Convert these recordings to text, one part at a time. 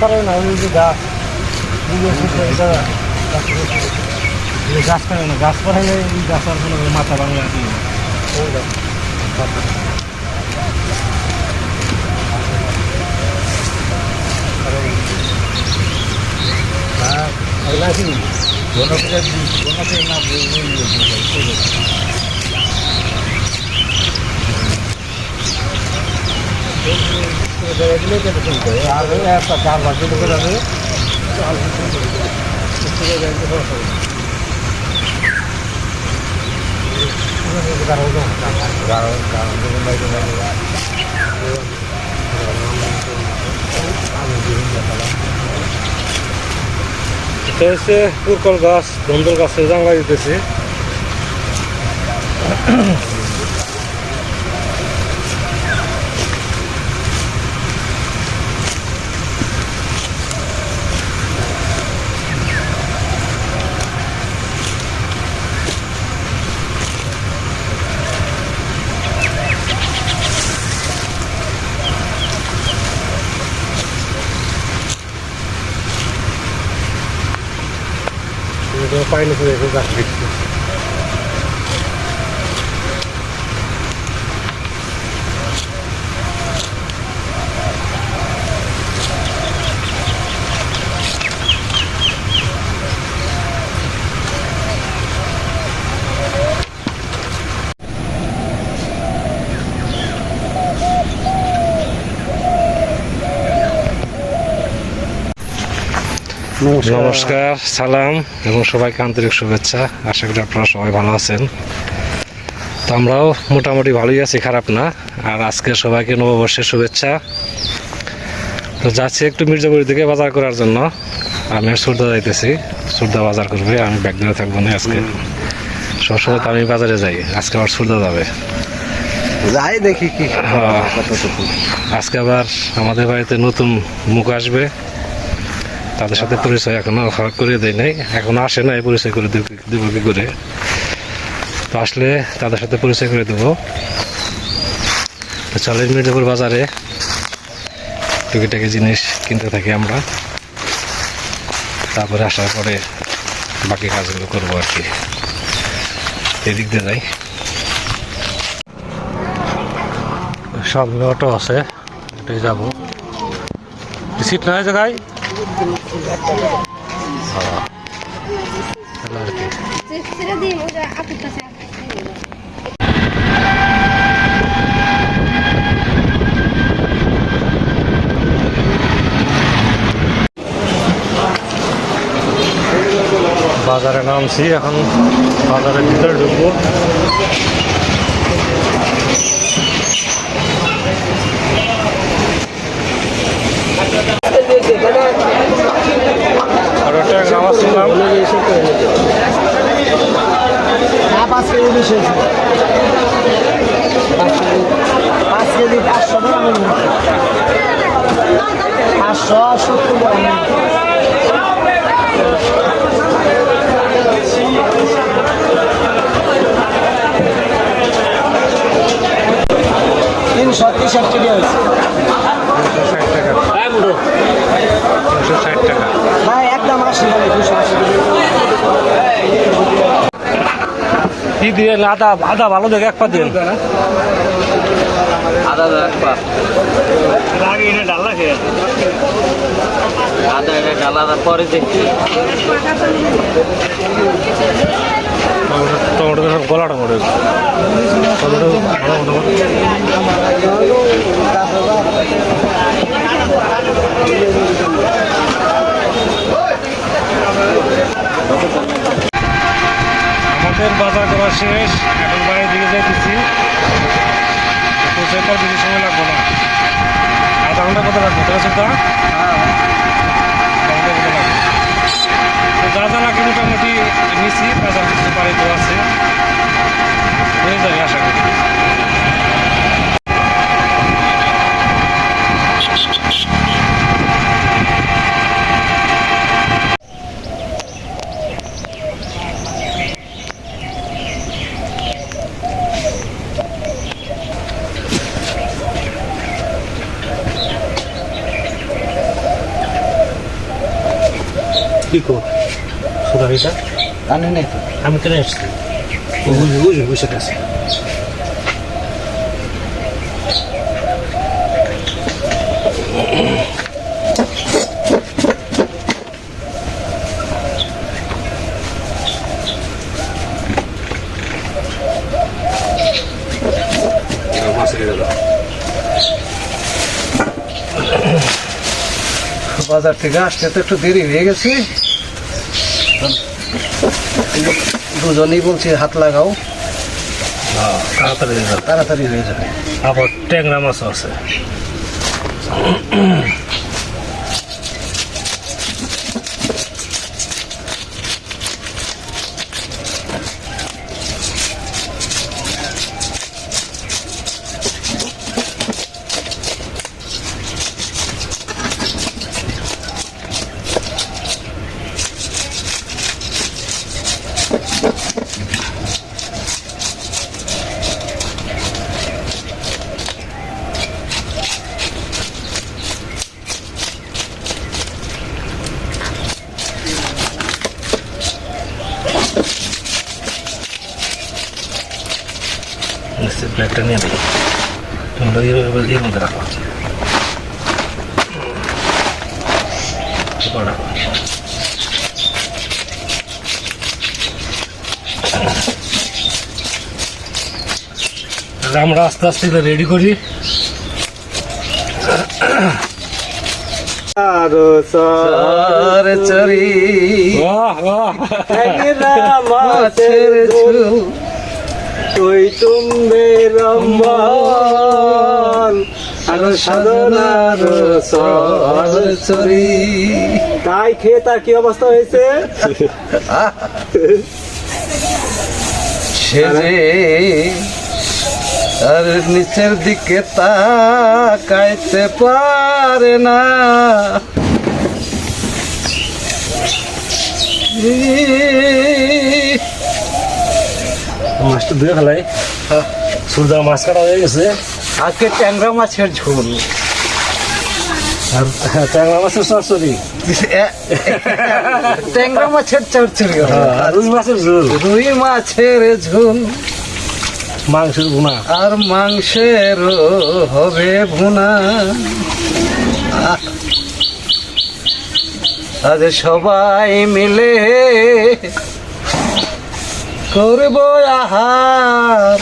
না ওই যে গাছ গাছ কাটে না গাছ কাটাইলে এই গাছ আর কোনো মাথা ওই গাছ নাকি বনকে বনকে না বলব আর একটা চার বাকি লোকে যাবে এটা হচ্ছে পুরকল গাছ ধন্দল গাছে জাঙ্গা দিতেছে পাইনি করে গাছ নমস্কার। সালাম এবং সবাইকে আন্তরিক শুভেচ্ছা। আশা করি আপনারা সবাই ভালো আছেন। তো আমরাও মোটামুটি ভালোই আছি খারাপ না। আর আজকে সবাইকে নববর্ষের শুভেচ্ছা। তো যাচ্ছি একটু মির্জাপুরের দিকে বাজার করার জন্য। আমি আর সুরদা যাইতেছি। সুরদা বাজার করবে আমি ব্যাগ ধরে থাকব না আজকে। সবসময় তো আমি বাজারে যাই আজকে আবার সুরদা যাবে। যাই দেখি কি হ্যাঁ। আজকে আবার আমাদের বাড়িতে নতুন মুখ আসবে। তাদের সাথে পরিচয় এখনও করে দেয় নাই। এখনও আসে নাই, পরিচয় করে দেব কি করে? তো আসলে তাদের সাথে পরিচয় করে দেবো। তো চলেন মির্জাপুর বাজারে। টুকিটাকি জিনিস কিনতে থাকি আমরা। তারপরে আসার পরে বাকি কাজগুলো করব আর কি। এদিক দিয়ে যাই। সামনে অটো আছে এটাই যাব। সিট না জায়গায়? সেটা দিয়ে ওটা বাজারে নামছি এখন বাজারের ভিতরে ঢুকবো আর একটা নামাজ শুনলাম পাঁচ কেজি হয়েছে পাঁচ কেজি পাঁচ কেজি পাঁচশো নিচ্ছি। পাঁচশো সত্তর টাকা তিনশো তেষট্টি হয়েছে তিনশো ষাট টাকা তিনশো ষাট টাকা ভাই একদম আশি টাকা দুশো আশি কি দিয়ে আদা আদা ভালো দেখে এক পা দিন আদা আগে এটা ডাল আদা এটা ডালার পরে দেখি টমেটো সব গলা টমেটো। টমেটো ভালো টমেটো। আমাদের বাজার করা শেষ, এখন বাইরের দিকে যাইতেছি। পৌঁছাইতে বেশি সময় লাগবো না। আধা ঘণ্টা কত লাগবে, তাহলে সেটা? যা যা লাগে মোটামুটি নিছি, বাজার করতে পারে তো আছে। হয়ে যাবে আশা করি। কো সুরাহিটা আনে নাই তো। আমি কেন এসছি বুঝি বুঝি বুঝে গেছে বাজার থেকে আসতে তো একটু দেরি হয়ে গেছে। দুজনেই বলছি হাত লাগাও। তাড়াতাড়ি তাড়াতাড়ি হয়ে যাবে। আবার ট্যাংরা মাছ আছে। তোমরা এর এর মধ্যে রাখো। এবার রাখো। তাহলে আমরা আস্তে আস্তে রেডি করি। সর চরি বাহ বাহ। ঝোল। তুই তুমি রম্বল আর সাধনার সর তাই খেয়ে তার কি অবস্থা হয়েছে? সেজে আর নিচের দিকে তাকাইতে পারে না। মাছটা ধুয়ে ফেলাই। সূর্যা মাছ কাটা হয়ে গেছে। আজকে ট্যাংরা মাছের ঝোল। আর ট্যাংরা মাছের সরসরি ট্যাংরা মাছের চরচড়ি আর রুই মাছের ঝোল। রুই মাছের ঝোল। মাংসের গুণা আর মাংসের হবে ভুনা। আজ সবাই মিলে করব আহার।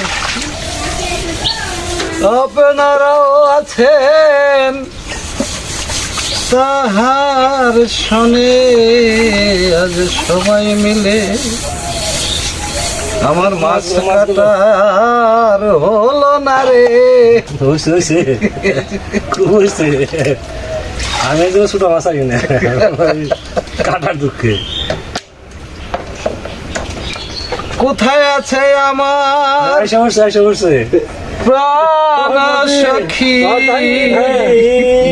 আপনারাও আছেন তাহার শনে আজ সবাই মিলে। আমার মাছ কাটার হলো না রে। আমি একদম ছোট মাছ আগে না। কাটার দুঃখে। কোথায় আছে আমার বসছে আইসা প্রাণ সখী?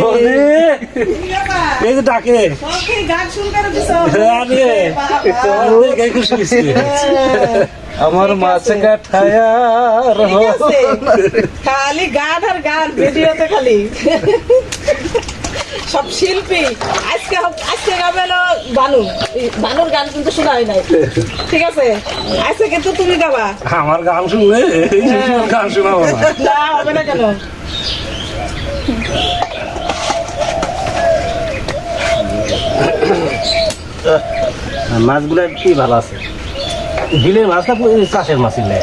বৌদি, এই যে ডাকে। আমার মাছ কাঠায়ার হলো না রে। খালি গান আর গান ভিডিওতে খালি। সব শিল্পী। আজকে আজকে গাবে হলো বানু। বানুর গান কিন্তু শোনা হয় নাই। ঠিক আছে? আজকে কিন্তু তুমি গাবা। আমার গান শুনলে এই যে গান শোনাবো না। না হবে না কেন? মাছগুলো কি ভালো আছে? বিলের মাছ না চাষের মাছ ইলে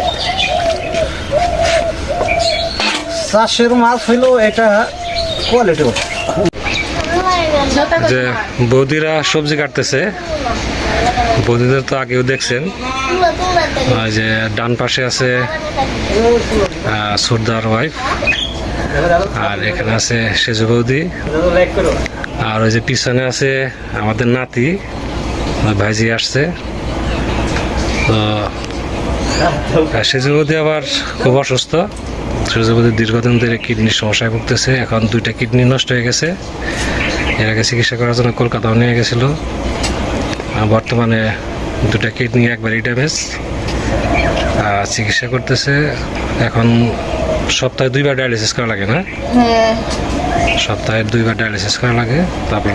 চাষের মাছ হইল এটা কোয়ালিটি যে বৌদিরা সবজি কাটতেছে। বৌদিদের তো আগেও দেখছেন। যে ডান পাশে আছে সুরদার ওয়াইফ আর এখানে আছে সেজু বৌদি। আর ওই যে পিছনে আছে আমাদের নাতি ভাইজি আসছে। তো বৌদি আবার খুব অসুস্থ। সেজু বৌদি দীর্ঘদিন ধরে কিডনির সমস্যায় ভুগতেছে। এখন দুইটা কিডনি নষ্ট হয়ে গেছে। এর আগে চিকিৎসা করার জন্য কলকাতাও নিয়ে গেছিল। আর বর্তমানে দুটা কিডনি একবারই ড্যামেজ চিকিৎসা করতেছে। এখন সপ্তাহে দুইবার ডায়ালিসিস করা লাগে না? সপ্তাহে দুইবার ডায়ালিসিস করা লাগে। তারপর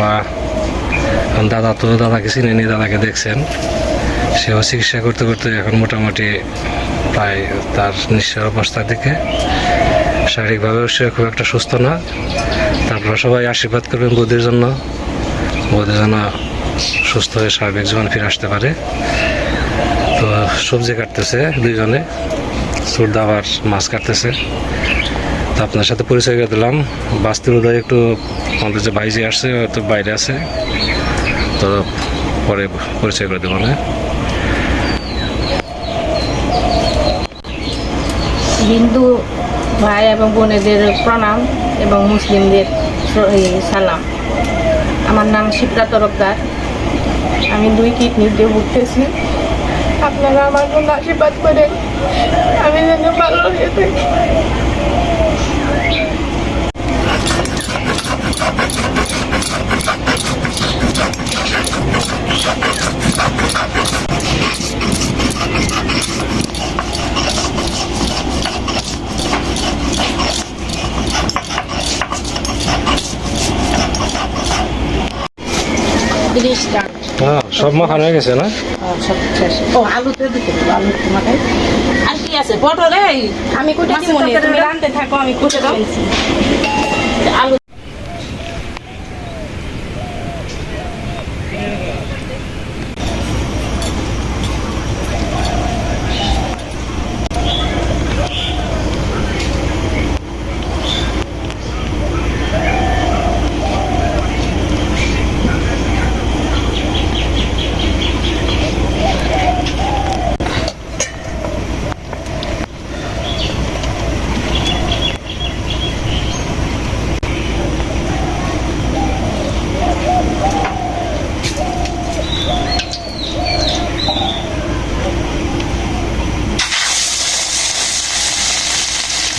দাদা তো দাদাকে চিনে নি দাদাকে দেখছেন। সেও চিকিৎসা করতে করতে এখন মোটামুটি প্রায় তার নিঃশ্বাস অবস্থার দিকে। শারীরিকভাবেও সে খুব একটা সুস্থ না। তারপরে সবাই আশীর্বাদ করবেন বৌদির জন্য। বৌদি যেন সুস্থ হয়ে স্বাভাবিক জীবন ফিরে আসতে পারে। তো সবজি কাটতেছে দুইজনে সুরদা আবার মাছ কাটতেছে। তো আপনার সাথে পরিচয় করে দিলাম। বাস্তির উদয় একটু আমাদের যে ভাইজি আসছে তো বাইরে আছে। তো পরে পরিচয় করে দেবো না হিন্দু ভাই এবং বোনেদের প্রণাম এবং মুসলিমদের সালাম। আমার নাম শিপ্রা তরফদার। আমি দুই কিডনি দিয়ে ভুগতেছি। আপনারা আমার জন্য আশীর্বাদ করেন। আমি যেন ভালো হয়ে থাকি। তিরিশটা হ্যাঁ সব মাখানো হয়ে গেছে না? সব শেষ। ও আলুতে দিতে দেবো আলু তোমাকে। আর কি আছে? পটল এই? আমি কুটে মনে তুমি রাঁধতে রানতে থাকো আমি কুটে আলু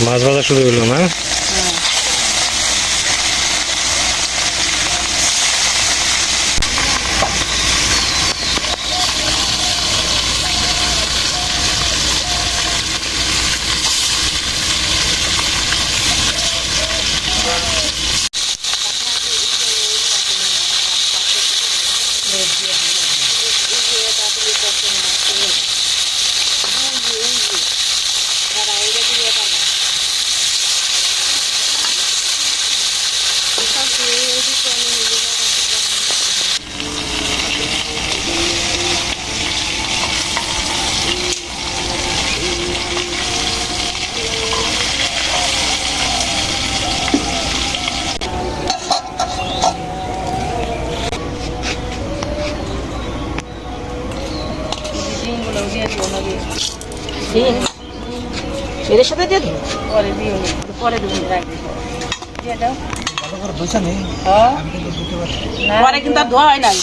মাছ ভাজা শুরু হলো না ডিমগুলো দিয়ে দিও না দিয়ে ডিম এর সাথে দিয়ে দিন। পরে দিও পরে রাখি দিয়ে দাও। হ্যাঁ। পরে কিন্তু আর ধোয়া হয় নাই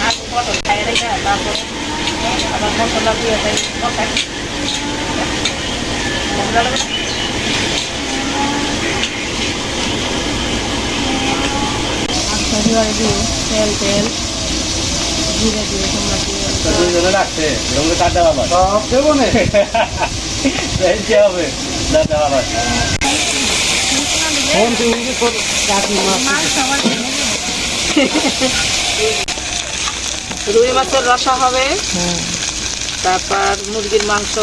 আলু পটল খাই রেখে তারপর আবার মশলা দিয়ে তাই মশলা মশলা লাগবে না? দিয়ে দিও তেল তেল জিরে দিয়ে তোমরা দিয়ে সব দেবো না। রুই মাছের রসা হবে। তারপর মুরগির মাংস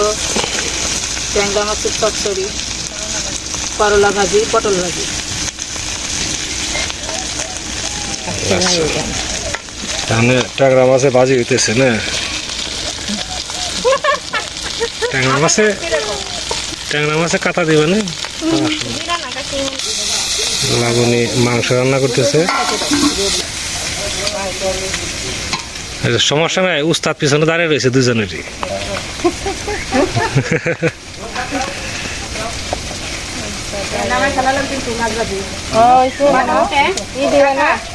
ট্যাংরা মাছের চচ্চড়ি করলা ভাজি পটল ভাজি। তাহলে ট্যাংরা মাছে বাজি হইতেছে না? ট্যাংরা মাছে? ট্যাংরা মাছে কাটা দিবে না? লাগুনি মাংস রান্না করতেছে। সমস্যা নাই উস্তাদ পিছনে দাঁড়িয়ে রয়েছে দুজনেরই। ওই তো। ই দিবে না। বাটা করে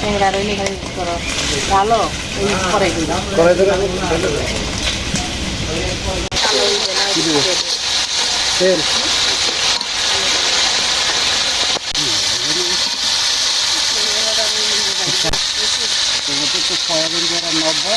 শিং মাছের দেন হ্যাঁ ভালো করে দেবেন তেল তোমাদের তো সয়াবিন যারা নব্বা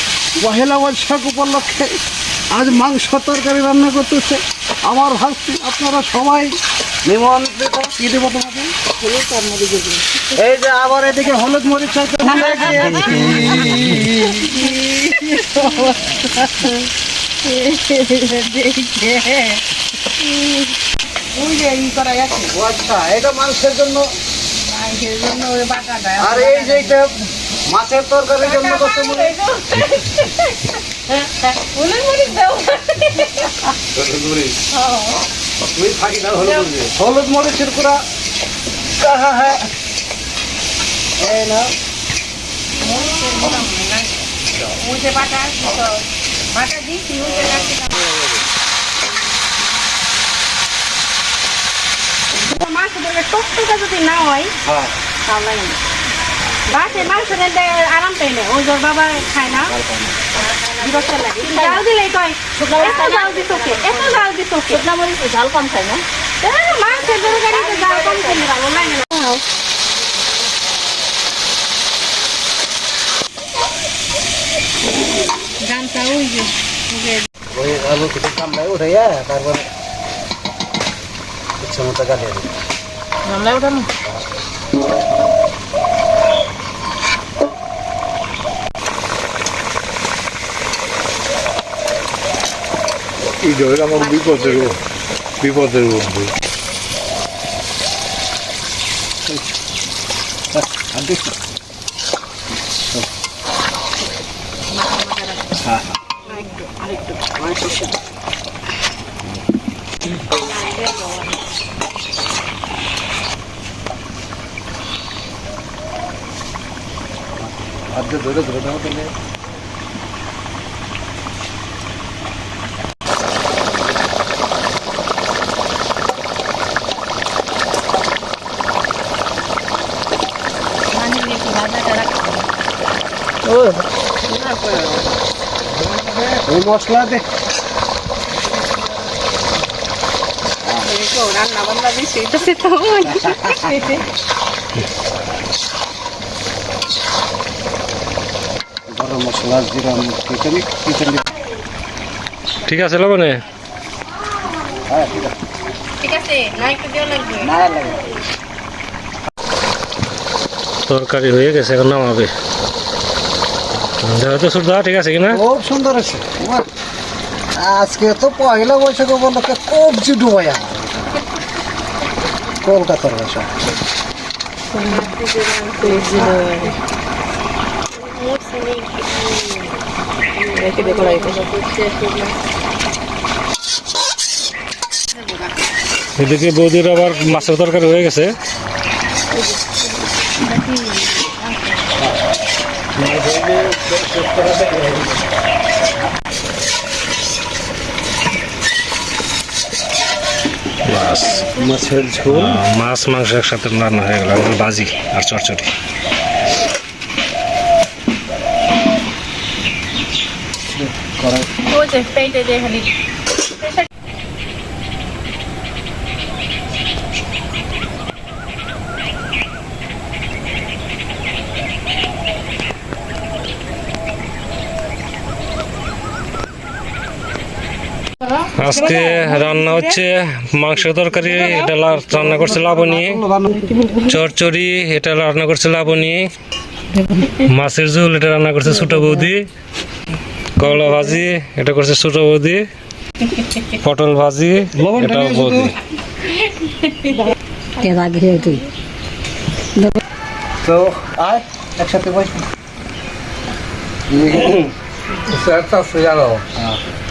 পহেলা বৈশাখ উপলক্ষে আজ মাংস তরকারি রান্না করতেছে। আমার ভাবছি আপনারা সবাই নিমন্ত্রিত। কি দেবো তোমাকে এই যে আবার এদিকে হলুদ মরিচ চাইতে ওই যে ই করা গেছে আচ্ছা এটা মাংসের জন্য মাংসের জন্য আর এই যে এটা মাছের তরকারির জন্য কত মনে হলুদ মরিচের গুঁড়া হ্যাঁ হ্যাঁ। এই না ওই বাটা বাটা দিচ্ছি ওই যে রাখছি টকটকা যদি না হয় হ্যাঁ। তাহলে বাসে মাংস দিলে আরাম পাই না। ওই তোর বাবা খায় না। বিরক্ত লাগে। জাল দিলেই কয় এত জাল দিত কে? এত জাল দিত কে? শুকনা মরিচ ঝাল কম খায় না। মাংসের তরকারিতে জাল কম খেলে ভালো লাগে না। গানটা ওই যে ওই আলু কিছু কামড়ায় উঠে তারপরে ইচ্ছে মতো গালিয়ে দিই গামলা ওঠানো এই আমার বিপদের বিপদের বন্ধু আজকে ধরে ধরে দাও তাহলে মানে কি বাজাটা রাখছি ওই মশলা দে। রান্না বান্না দিছি তো সে তো গরম মশলা জিরা কিচেন কিচেন ঠিক আছে লবণে হ্যাঁ তরকারি হয়ে গেছে এখন নামাবে। সুদ্ধা ঠিক আছে কিনা? খুব সুন্দর আছে। আজকে তো পয়লা বৈশাখ উপলক্ষে কবজি ডুবাইয়া। কলকাতার ভাষা এদিকে বৌদির আবার মাছের তরকারি হয়ে গেছে। বাস মাছের ঝোল? মাছ মাংস একসাথে রান্না হয়ে গেল বাজি আর চরচরি ওই যে পেটে যে খালি আজকে রান্না হচ্ছে মাংস তরকারি এটা লা- রান্না করছে লাবণী। চরচড়ি এটা রান্না করছে লাবণী। মাছের ঝোল এটা রান্না করছে ছোট বৌদি। করলা ভাজি এটা করছে ছোট বৌদি। পটল ভাজি এটা বৌদি। তো আয় একসাথে বস।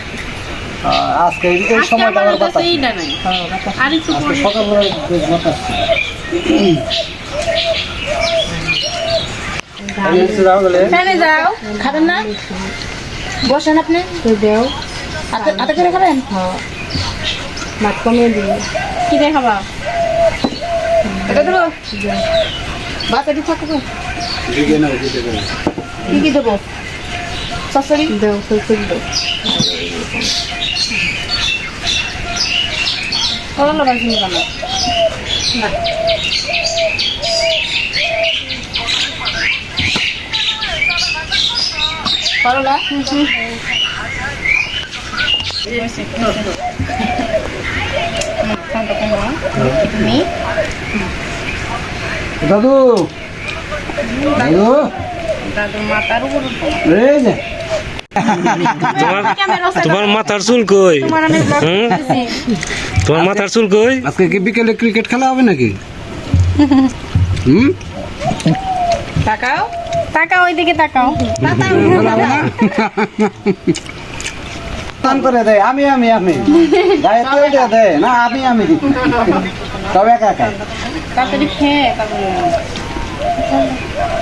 আজকে এই- সময়টা আমার বাতাস একটু আজকে সকালবেলা বাতাস ছিল। এখানে যাও খাবেন না? বসেন আপনি। দেও। হাতে করে খাবেন? ভাত কমিয়ে কি দিয়ে খাবা? এটা দেবো? ভাত এটি থাকব। কি কি দেবো? সসরি দেও সরষে দেও। করলা ভাজি নিলাম করলা দাদু দাদু দাদুর মাথার উপর এই যে তোমার তোমার মাথার চুল কই হুম? তোমার মাথার চুল কই? আজকে কি বিকেলে ক্রিকেট খেলা হবে নাকি? হুম? তাকাও। তাকাও ওইদিকে তাকাও। টান করে দেয় আমি আমি আমি। গায়ে দেয় না আমি আমি। তবে একা একা। তাড়াতাড়ি খেয়ে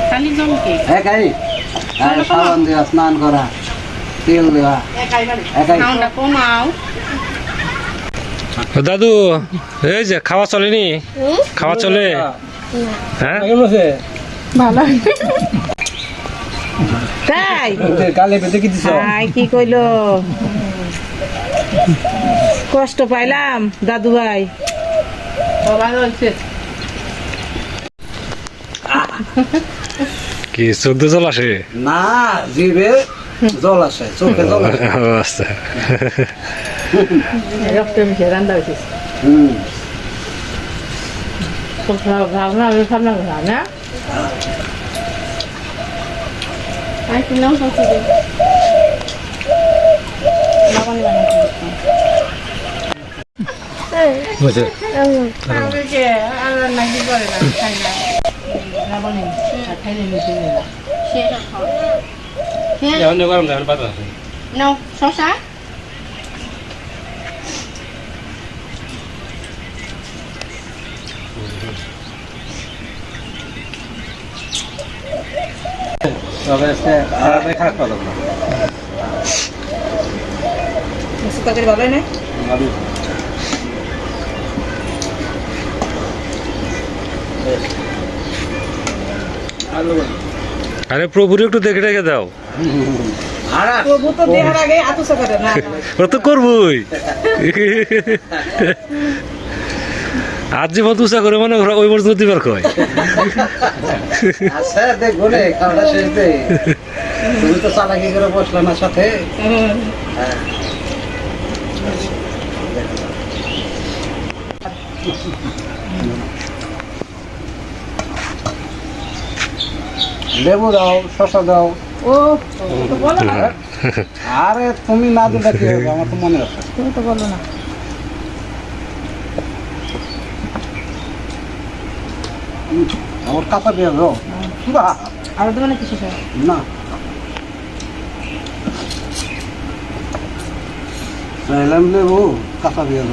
খালি জমকে একাই আর সাবান দেওয়া স্নান করা তেল দেওয়া। একাই খাওয়াটা কমাও। দাদু এই যে খাওয়া চলেনি? খাওয়া চলে? হ্যাঁ? তাই? গালে পেতে কি দিছ? আই কি কইলো? কষ্ট পাইলাম দাদু ভাই। ভালো কি চোখ দিয়ে জল আসে? না জিভে জল আসে চোখে জল আসে। আচ্ছা। 역점 잘한다고 했어. 응. 밥하고 삼랑 거 아냐? 아이, 그냥 사수도. 나가는 거 아니야. 네. 뭐지? 아버지, 아버지, 나 이거를 나 타이나. 아버님, 타이나 미신이야. 시작. 야, 언제 가면 안 받아. No, 소사? খারাপে খারাপ কথা বলে। তরকারি ভালো না আরে প্রভুর একটু দেখে রেখে দাও। প্রভু তো দেহার আগে আতুসা করে না। ও তো করবই। আজ যে বন্ধু করে মানে ওরা ওই পর্যন্ত দিবার কয়। আচ্ছা দেখব রে খাওয়াটা শেষ দে। তুমি তো চালাকি করে বসলে না সাথে? হ্যাঁ। লেবু দাও শসা দাও। ও তো বলো না। আরে তুমি না দিলে কি হবে? আমার তো মনে আছে। তুমি তো বলো না। আমার কাঁচা পেঁয়াজ দাও। বাহ, আর দেবো না কিছু না। চাইলাম লেবু কাঁচা দিলাম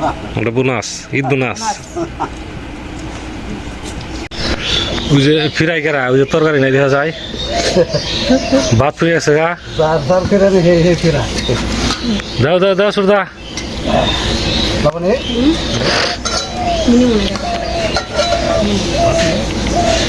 বাহ, ওটা বোনাস ঈদ বোনাস। ওই যে ফিরাই কেরা ওই যে তরকারি নাই দেখা যায়। ভাত ফিরে গেছে গা। চার চার ফেরা হে হে ফেরা দাও দাও দাও সুরদা। বাবা নে। ডায়াবেটিক তো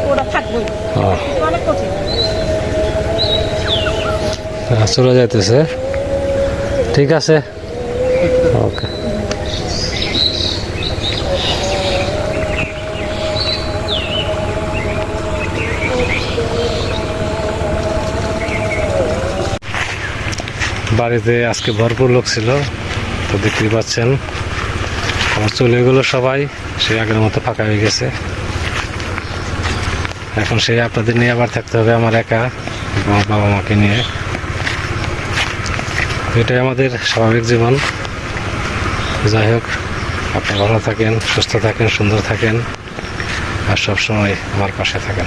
ওরা অনেক কঠিন। চলে যাইতেছে। ঠিক আছে। ওকে। বাড়িতে আজকে ভরপুর লোক ছিল তো দেখতেই পাচ্ছেন। আমার চলে গেলো সবাই। সে আগের মতো ফাঁকা হয়ে গেছে। এখন সেই আপনাদের নিয়ে আবার থাকতে হবে আমার একা, আমার বাবা মাকে নিয়ে। এটাই আমাদের স্বাভাবিক জীবন। যাই হোক আপনি ভালো থাকেন, সুস্থ থাকেন, সুন্দর থাকেন, আর সবসময় আমার পাশে থাকেন।